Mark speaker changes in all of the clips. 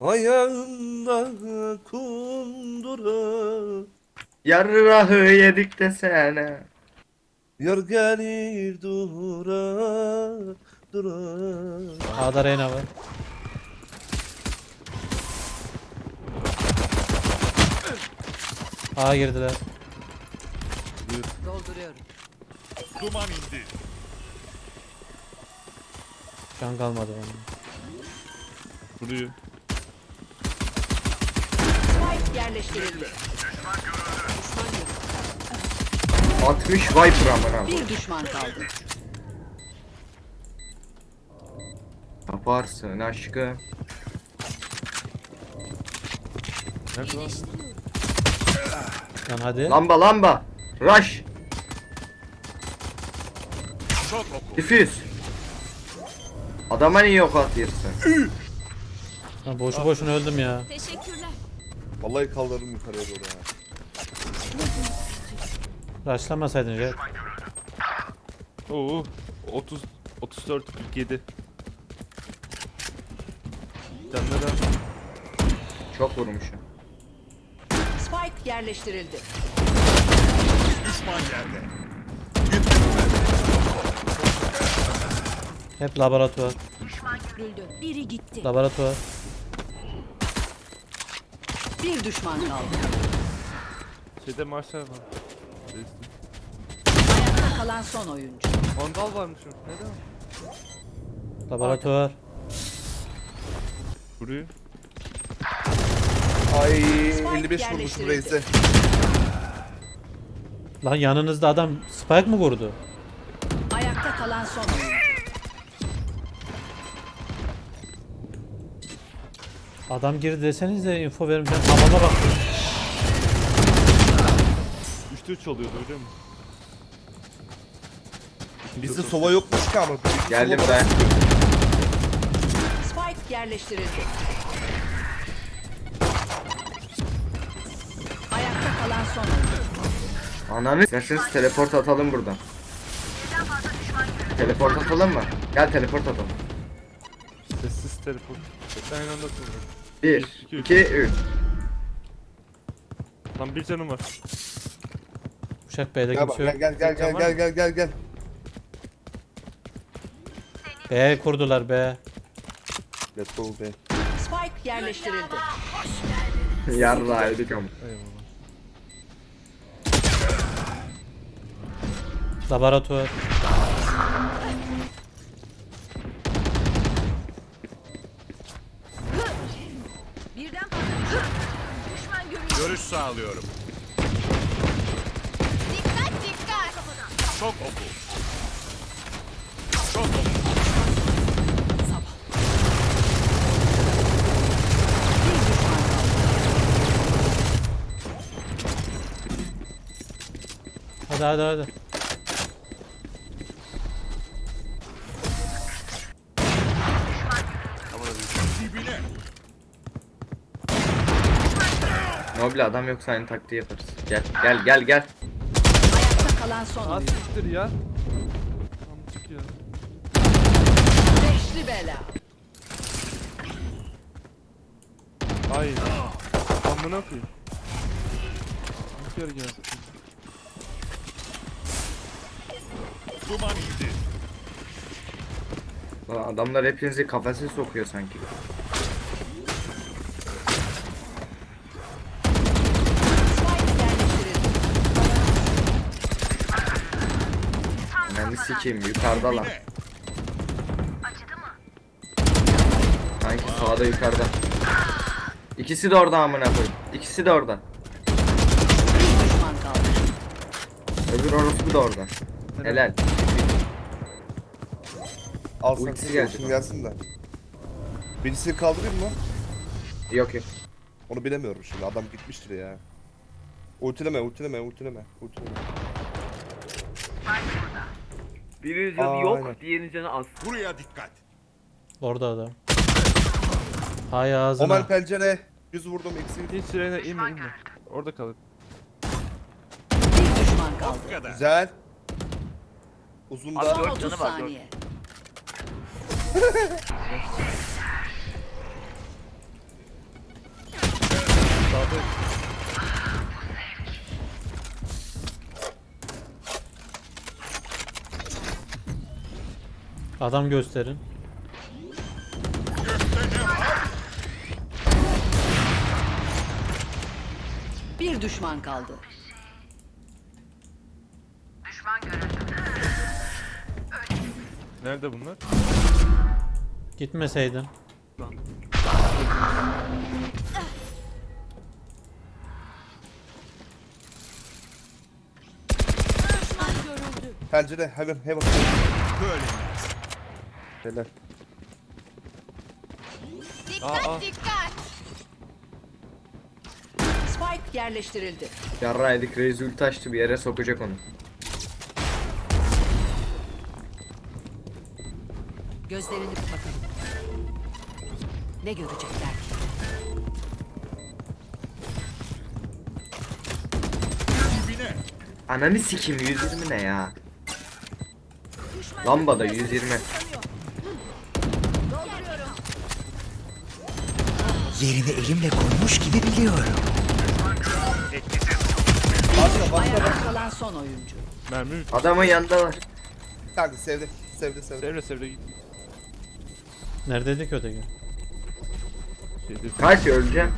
Speaker 1: Ayağında kundura
Speaker 2: Yarrahı yedik desene.
Speaker 1: Yar gelir dura dura
Speaker 3: A'da Reyna var. A girdiler.
Speaker 4: Dolduruyorum.
Speaker 5: Duman indi.
Speaker 3: Can kalmadı bende.
Speaker 5: Vuruyor.
Speaker 4: Spike yerleştirildi. Düşman görüldü.
Speaker 2: 60 Viper amına.
Speaker 4: Bir düşman kaldı.
Speaker 2: Yaparsın aşkım.
Speaker 5: Nerede lan?
Speaker 3: Lan hadi.
Speaker 2: Lamba lamba. Rush.
Speaker 5: Çok oku.
Speaker 2: Diffuse. Adama niye ok atıyorsun?
Speaker 3: Lan boşu boşuna öldüm ya.
Speaker 6: Teşekkürler.
Speaker 1: Vallahi kaldırırım yukarıya doğru ha.
Speaker 3: Rushlamasaydın Jet.
Speaker 5: Oo. 30 34 47. Canlara
Speaker 2: Çok vurmuşum.
Speaker 4: Spike yerleştirildi.
Speaker 5: düşman yerde.
Speaker 3: Hep laboratuvar.
Speaker 6: Görüldü. Biri gitti.
Speaker 3: Laboratuvar.
Speaker 4: Bir düşman kaldı.
Speaker 5: Şeyde marşlar var. Reis'te.
Speaker 4: Ayakta kalan son oyuncu.
Speaker 5: Vandal varmış o. Neden?
Speaker 3: Laboratuvar.
Speaker 5: Vuruyor.
Speaker 1: Ay
Speaker 4: Spike
Speaker 1: 55 vurmuşum
Speaker 4: yerleştirildi.
Speaker 1: reise.
Speaker 3: Lan yanınızda adam spike mı vurdu?
Speaker 4: Ayakta kalan son oyuncu.
Speaker 3: Adam girdi deseniz de info verin. Ben hamama baktım.
Speaker 5: 3'te 3 oluyordu biliyor musun?
Speaker 1: Bizde sova yokmuş ki ama.
Speaker 2: Geldim ben.
Speaker 4: Spike yerleştirildi. Ayakta kalan son oyuncu.
Speaker 2: Ananı isterseniz teleport atalım buradan. Teleport atalım mı? Gel teleport atalım.
Speaker 5: Sessiz teleport. Hep aynı anda atılıyor.
Speaker 2: 1,
Speaker 5: İki,
Speaker 2: 2, 3.
Speaker 5: Lan bir canım var.
Speaker 3: Uşak B'de
Speaker 1: Gel bak
Speaker 3: kimse
Speaker 1: gel
Speaker 3: yok.
Speaker 1: gel gel gel gel gel gel gel.
Speaker 3: B kurdular B.
Speaker 1: Let's go be.
Speaker 4: Spike yerleştirildi.
Speaker 2: Yarra yedik ama.
Speaker 5: Eyvallah.
Speaker 3: Laboratuvar.
Speaker 5: Sağlıyorum.
Speaker 6: Dikkat dikkat.
Speaker 5: Çok oku. Çok oku.
Speaker 3: Hadi hadi hadi.
Speaker 2: Noble adam yoksa aynı taktiği yaparız. Gel gel gel gel.
Speaker 4: Ayakta kalan son
Speaker 5: Az
Speaker 4: oyuncu.
Speaker 5: siktir ya. Ya.
Speaker 4: Beşli bela.
Speaker 5: Ay. Amına koyayım. Bir kere geldi. Duman indi.
Speaker 2: Lan adamlar hepinizi kafese sokuyor sanki.
Speaker 4: Spike yerleştirildi.
Speaker 2: Ben de sikeyim yukarıda lan. Sanki sağda yukarıda. İkisi de orada amına koyayım. İkisi de orada.
Speaker 4: Bir düşman kaldı.
Speaker 2: Öbür orospu da orada. Helal.
Speaker 1: Al sen
Speaker 2: Ultisi ama.
Speaker 1: gelsin de. Birisini kaldırayım mı?
Speaker 2: Yok yok.
Speaker 1: Onu bilemiyorum şimdi. Adam gitmiştir ya. Ultileme, ultileme, ultileme, ultileme.
Speaker 7: Birinin canı
Speaker 1: Aa,
Speaker 7: yok,
Speaker 1: aynen.
Speaker 7: diğerinin canı az.
Speaker 5: Buraya dikkat.
Speaker 3: Orada adam. Hay ağzına.
Speaker 1: Omen pencere. 100 vurdum eksi.
Speaker 5: Hiç sirene inme inme. Orada kalır.
Speaker 4: Bir düşman kaldı.
Speaker 5: Bu kadar.
Speaker 1: Güzel. Uzun da.
Speaker 4: Son
Speaker 7: dört
Speaker 4: 30
Speaker 7: canı var, dört.
Speaker 4: saniye.
Speaker 3: Adam gösterin.
Speaker 4: Bir düşman kaldı.
Speaker 5: Nerede bunlar?
Speaker 3: Gitmeseydin.
Speaker 6: Düşman görüldü.
Speaker 1: Pencere hemen hemen.
Speaker 8: Böyle.
Speaker 1: Helal.
Speaker 6: Dikkat
Speaker 5: Aa, aa.
Speaker 6: dikkat.
Speaker 4: Spike yerleştirildi.
Speaker 2: Yarraydık Reis ulti açtı bir yere sokacak onu.
Speaker 4: Gözlerini kapatalım. Ne görecekler ki?
Speaker 2: Ananı sikim 120 ne ya? Lambada
Speaker 6: görüldü.
Speaker 2: 120.
Speaker 9: Yerini elimle koymuş gibi biliyorum.
Speaker 4: Ayakta kalan son oyuncu.
Speaker 5: Mermi mi?
Speaker 2: Adamın yanındalar.
Speaker 1: Kanka sevdi. Sevdi sevdi.
Speaker 5: Sevre sevre git.
Speaker 3: Neredeydi ki öteki?
Speaker 5: Şeyde.
Speaker 2: Kaç öleceğim.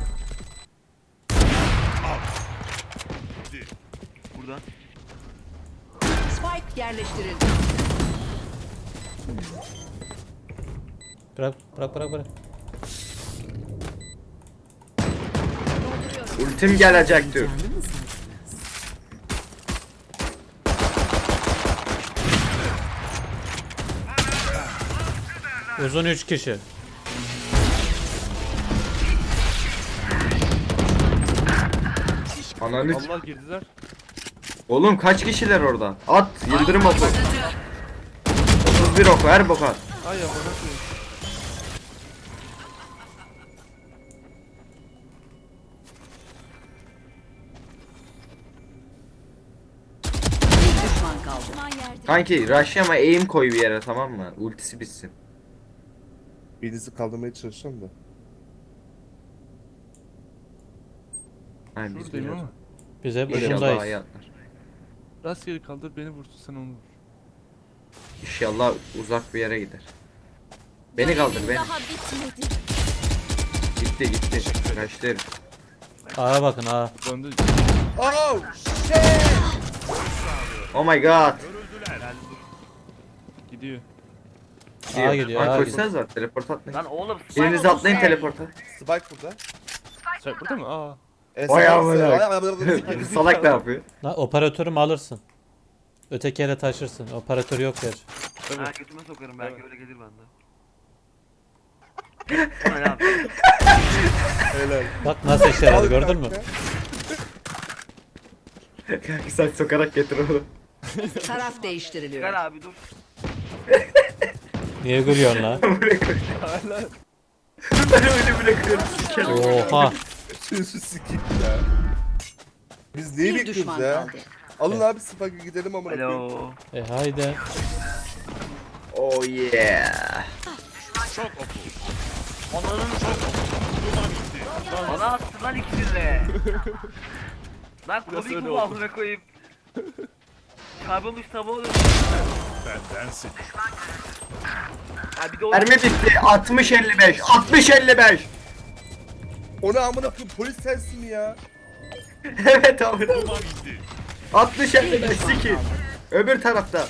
Speaker 7: Burada.
Speaker 4: Spike yerleştirildi.
Speaker 3: Bırak bırak bırak bırak.
Speaker 2: Ultim gelecek diyor.
Speaker 3: Uzun 3 kişi.
Speaker 2: Ananı
Speaker 5: Allah girdiler.
Speaker 2: Oğlum kaç kişiler orada? At yıldırım oku. 31 oku her boka. at.
Speaker 5: Ay amına koyayım.
Speaker 4: Düşman
Speaker 6: yerde.
Speaker 2: Kanki rushlama aim koy bir yere tamam mı? Ultisi bitsin.
Speaker 1: Birinizi kaldırmaya çalışıyorum da.
Speaker 2: Ha, biz
Speaker 5: Şuradayım
Speaker 2: biliyoruz.
Speaker 5: ama.
Speaker 3: Biz hep
Speaker 2: İnşallah
Speaker 3: ucundayız.
Speaker 2: hayatlar.
Speaker 5: Rastgele kaldır beni vursun sen onu vur.
Speaker 2: İnşallah uzak bir yere gider. Beni kaldır beni.
Speaker 6: Daha bitmedi.
Speaker 2: Gitti gitti. Kaçtı herif.
Speaker 3: Ağa bakın ağa.
Speaker 5: Döndü.
Speaker 1: Oh!
Speaker 2: Oh my god.
Speaker 5: Gidiyor.
Speaker 3: Ağa gidiyor
Speaker 2: Lan
Speaker 3: ağa gidiyor.
Speaker 2: koşsanıza teleport atmayın.
Speaker 7: Lan oğlum.
Speaker 2: Biriniz atlayın teleporta.
Speaker 1: Spike burada.
Speaker 5: Sen burada mı? Aa.
Speaker 1: E,
Speaker 2: Vay
Speaker 1: Spike-
Speaker 2: amına. Salak ne yapıyor?
Speaker 3: Lan operatörü mü alırsın? Öteki yere taşırsın. Operatör yok gerçi.
Speaker 7: Ha götüme sokarım belki öyle gelir bende. Ulan.
Speaker 1: Helal.
Speaker 3: Bak nasıl işe yaradı gördün mü?
Speaker 2: Kanki saç sokarak getir onu.
Speaker 4: Taraf
Speaker 7: Gel
Speaker 4: değiştiriliyor.
Speaker 7: abi dur.
Speaker 3: Niye gülüyorsun lan?
Speaker 2: Koy. Ben öyle bile kırıyorum. sikerim.
Speaker 3: Oha.
Speaker 1: Sözü sikeyim ya. Biz neyi
Speaker 4: Bir
Speaker 1: bekliyoruz
Speaker 4: düşman
Speaker 1: ya?
Speaker 4: kaldı.
Speaker 1: Alın abi Spike'e gidelim amına koyayım.
Speaker 7: Alo.
Speaker 3: E haydi.
Speaker 2: Oh yeah.
Speaker 8: Onların çok.
Speaker 7: Bana attı lan ikisini de. Lan komik
Speaker 5: öyle
Speaker 7: bu
Speaker 5: oldu.
Speaker 7: amına koyayım. Kaybolmuş tabağı oluyor.
Speaker 8: Bendensin.
Speaker 7: Ha bir de o
Speaker 2: Mermi bitti. 60 55. 60 55.
Speaker 1: O ne amına koyayım polis sensin mi ya?
Speaker 2: evet abi.
Speaker 8: Duman indi.
Speaker 2: 60 55 siki. Öbür tarafta.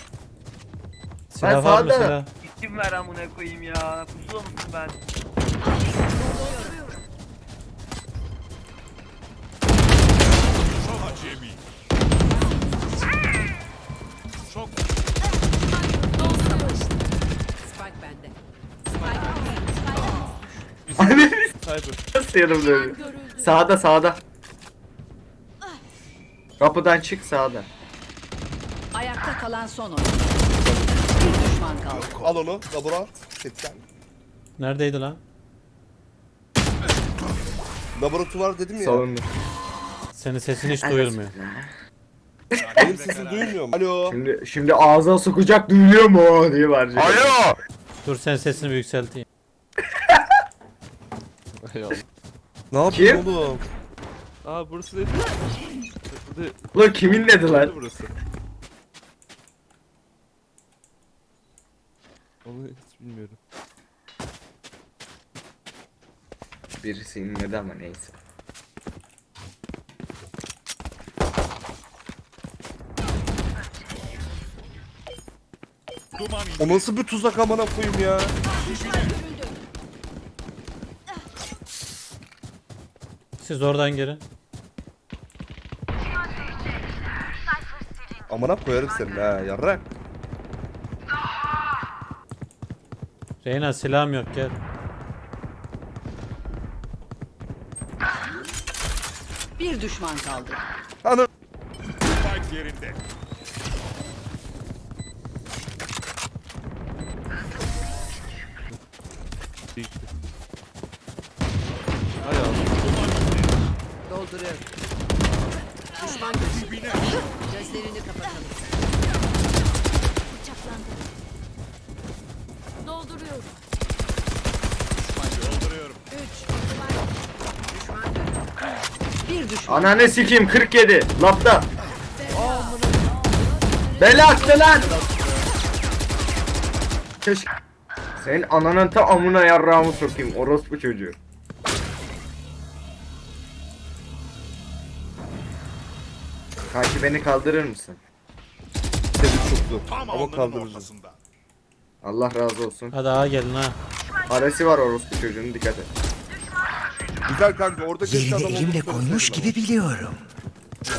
Speaker 3: Silah var mı
Speaker 2: sağda.
Speaker 3: silah?
Speaker 7: isim ver amına koyayım ya. Pusula mısın ben?
Speaker 8: Çok acemi. Çok
Speaker 4: Spike bende.
Speaker 5: Cyber.
Speaker 2: Nasıl yanımda? Sağda sağda. Kapıdan çık sağda.
Speaker 4: Ayakta kalan son oyuncu. Bir düşman kaldı.
Speaker 1: Al onu. Labora at. 80.
Speaker 3: Neredeydi lan?
Speaker 1: Laboratuvar dedim ya.
Speaker 2: Salonda.
Speaker 3: Senin sesin hiç duyulmuyor.
Speaker 1: Benim sesim duyulmuyor mu? Alo.
Speaker 2: Şimdi şimdi ağza sokacak duyuluyor mu diye bağıracak. Alo.
Speaker 3: Dur sen sesini bir yükselteyim.
Speaker 1: Ne yapıyorsun
Speaker 2: Kim?
Speaker 1: oğlum?
Speaker 5: Aa burası dedi. Burada
Speaker 2: Lan kimin dedi lan?
Speaker 5: burası. Onu hiç bilmiyorum.
Speaker 2: Birisi inmedi ama neyse.
Speaker 1: O nasıl bir tuzak amına koyayım ya.
Speaker 3: Siz oradan girin.
Speaker 1: Amına koyarım seni ha yarrak.
Speaker 3: Reyna silahım yok gel.
Speaker 4: Bir düşman kaldı.
Speaker 1: Ana.
Speaker 4: Düşman.
Speaker 8: Dibine.
Speaker 4: Gözlerini kapatalım.
Speaker 6: Bıçaklandı. Dolduruyorum.
Speaker 8: Dolduruyorum.
Speaker 4: Bir düşman.
Speaker 2: Ananı sikeyim 47. Lafta. Bela attı lan. Keşke. Senin ananın ta amına yarrağımı sokayım orospu çocuğu. Kanki beni kaldırır mısın?
Speaker 1: Seni zor.
Speaker 8: Tam
Speaker 1: Ama
Speaker 8: alnının ortasında.
Speaker 2: Allah razı olsun.
Speaker 3: Hadi ağa gelin ha.
Speaker 2: Parası var orospu çocuğunun dikkat et.
Speaker 1: Güzel kanka orada keşke
Speaker 9: Yerini
Speaker 1: adam
Speaker 9: elimle koymuş
Speaker 1: söyleseydin
Speaker 9: gibi biliyorum.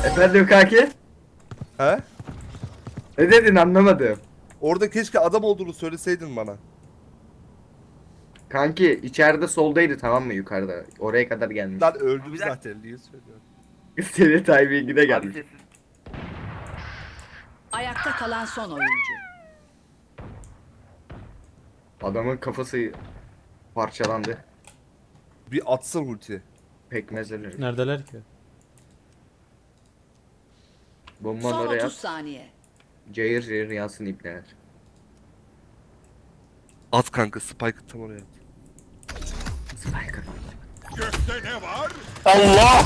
Speaker 2: Efendim kanki?
Speaker 1: ama. He?
Speaker 2: Ne dedin anlamadım.
Speaker 1: Orada keşke adam olduğunu söyleseydin bana.
Speaker 2: Kanki içeride soldaydı tamam mı yukarıda? Oraya kadar gelmiş.
Speaker 1: Lan öldüm zaten niye söylüyorsun?
Speaker 2: Seni timingine
Speaker 7: Abi
Speaker 2: gelmiş.
Speaker 7: sessiz.
Speaker 4: Ayakta kalan son oyuncu.
Speaker 2: Adamın kafası parçalandı.
Speaker 1: Bir atsın ulti.
Speaker 2: Pekmezler.
Speaker 3: Neredeler ki?
Speaker 2: Bombanı
Speaker 4: Son
Speaker 2: oraya
Speaker 4: 30
Speaker 2: at.
Speaker 4: saniye.
Speaker 2: Cayır cayır yansın ipneler.
Speaker 1: At kanka Spike'ı tam oraya at.
Speaker 2: Spike.
Speaker 8: Gökte ne var?
Speaker 1: Allah!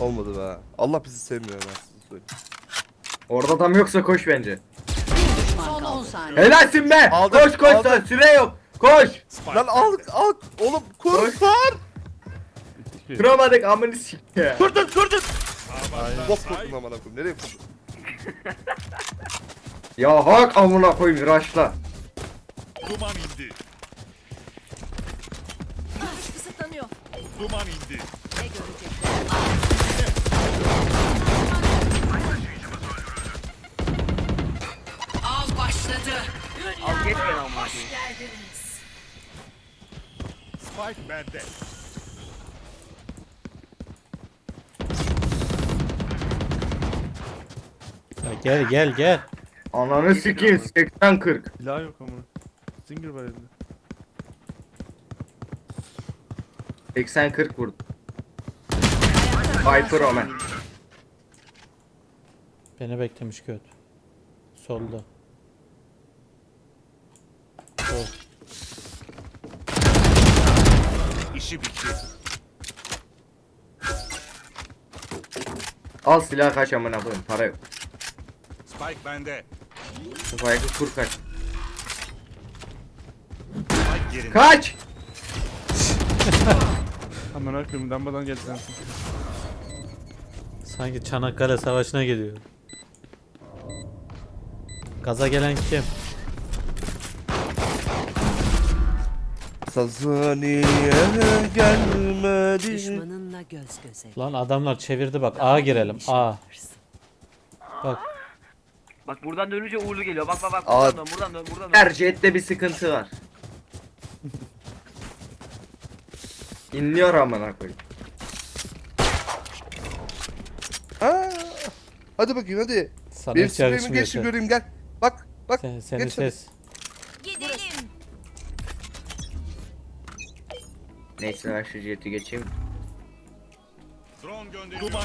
Speaker 1: Olmadı be. Allah bizi sevmiyor ben.
Speaker 2: Orada adam yoksa koş bence.
Speaker 4: Son 10 saniye.
Speaker 2: Helalsin be!
Speaker 1: Aldım,
Speaker 2: koş koş
Speaker 1: aldım.
Speaker 2: süre yok. Koş!
Speaker 8: Spike
Speaker 1: Lan al al oğlum kur
Speaker 2: Koş.
Speaker 1: kur.
Speaker 2: Kıramadık amını ya.
Speaker 1: Kurdun kurdun. Bok kurdun amına koyayım. Nereye kurdun?
Speaker 2: Ya hak amına koyayım raşla.
Speaker 8: Duman indi.
Speaker 6: Kısıtlanıyor.
Speaker 8: Duman indi. Spike bende.
Speaker 3: Ya gel gel gel.
Speaker 2: Ananı sikeyim 80 40.
Speaker 5: Silah yok ama. Stinger var elinde.
Speaker 2: 80 40 vurdu. Viper Omen.
Speaker 3: Beni beklemiş göt. Solda.
Speaker 8: İşi bitti.
Speaker 2: Al silah kaç amına koyayım para yok.
Speaker 8: Spike bende.
Speaker 2: Spike'ı kur kaç.
Speaker 8: Spike yerinde.
Speaker 2: Kaç!
Speaker 5: Aman akıllım dambadan geldi sensin.
Speaker 3: Sanki Çanakkale Savaşı'na gidiyor. Gaza gelen kim?
Speaker 1: Sazı niye gelmedi?
Speaker 4: Düşmanınla göz göze.
Speaker 3: Lan adamlar çevirdi bak. A girelim. A. Bak
Speaker 7: Bak buradan dönünce uğurlu geliyor. Bak bak bak.
Speaker 1: Aa.
Speaker 7: Buradan dön buradan dön buradan dön.
Speaker 2: Her jette bir sıkıntı var. İnliyor amına koyayım.
Speaker 1: Ha. Hadi bakayım hadi.
Speaker 3: sana
Speaker 1: Benim
Speaker 3: hiç yakışmıyor.
Speaker 1: geç
Speaker 3: Sen,
Speaker 1: göreyim gel. Bak bak.
Speaker 3: sen, senin
Speaker 1: geç hadi.
Speaker 3: ses.
Speaker 2: Neyse ben şu jeti geçeyim.
Speaker 8: Drone gönderi. Duman.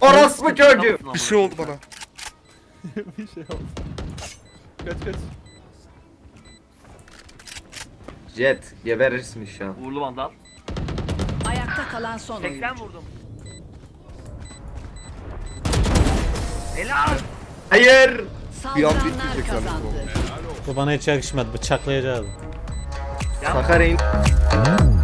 Speaker 2: Orospu çocuğu!
Speaker 1: Bir şey oldu bana.
Speaker 5: bir şey oldu. Kaç kaç.
Speaker 2: Jet geberirsin şu an.
Speaker 7: Uğurlu vandal.
Speaker 4: Ayakta kalan son
Speaker 7: 80
Speaker 4: oyuncu.
Speaker 7: vurdum. Helal.
Speaker 2: Hayır.
Speaker 1: Bir an
Speaker 4: Saldıranlar
Speaker 1: bitmeyecek sanırım
Speaker 4: kazandı.
Speaker 3: Bu bana hiç yakışmadı. Bıçaklayacağız.
Speaker 2: Bakarayım. Hmm.